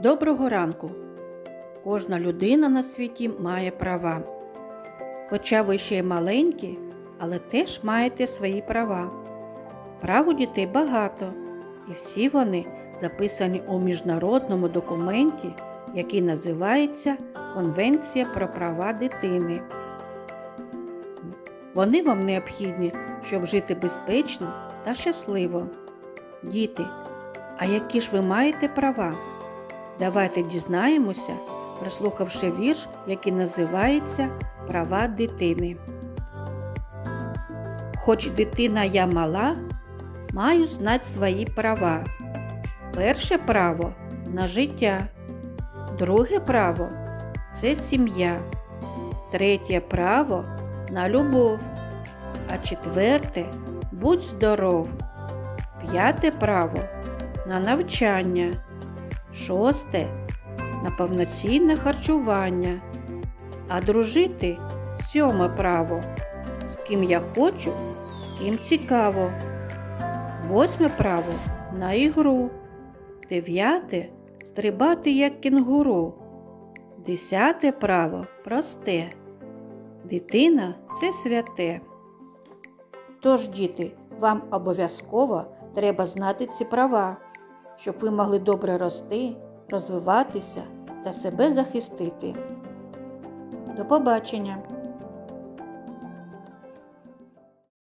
Доброго ранку! Кожна людина на світі має права. Хоча ви ще й маленькі, але теж маєте свої права. Прав у дітей багато, і всі вони записані у міжнародному документі, який називається Конвенція про права дитини. Вони вам необхідні, щоб жити безпечно та щасливо. Діти, а які ж ви маєте права? Давайте дізнаємося, прослухавши вірш, який називається Права дитини. Хоч дитина я мала, маю знати свої права. Перше право на життя, друге право це сім'я, третє право на любов, а четверте будь здоров, п'яте право на навчання. Шосте на повноцінне харчування, а дружити сьоме право. З ким я хочу, з ким цікаво. Восьме право на ігру. Дев'яте стрибати як кінгуру. Десяте право просте. Дитина це святе. Тож, діти, вам обов'язково треба знати ці права щоб ви могли добре рости, розвиватися та себе захистити. До побачення!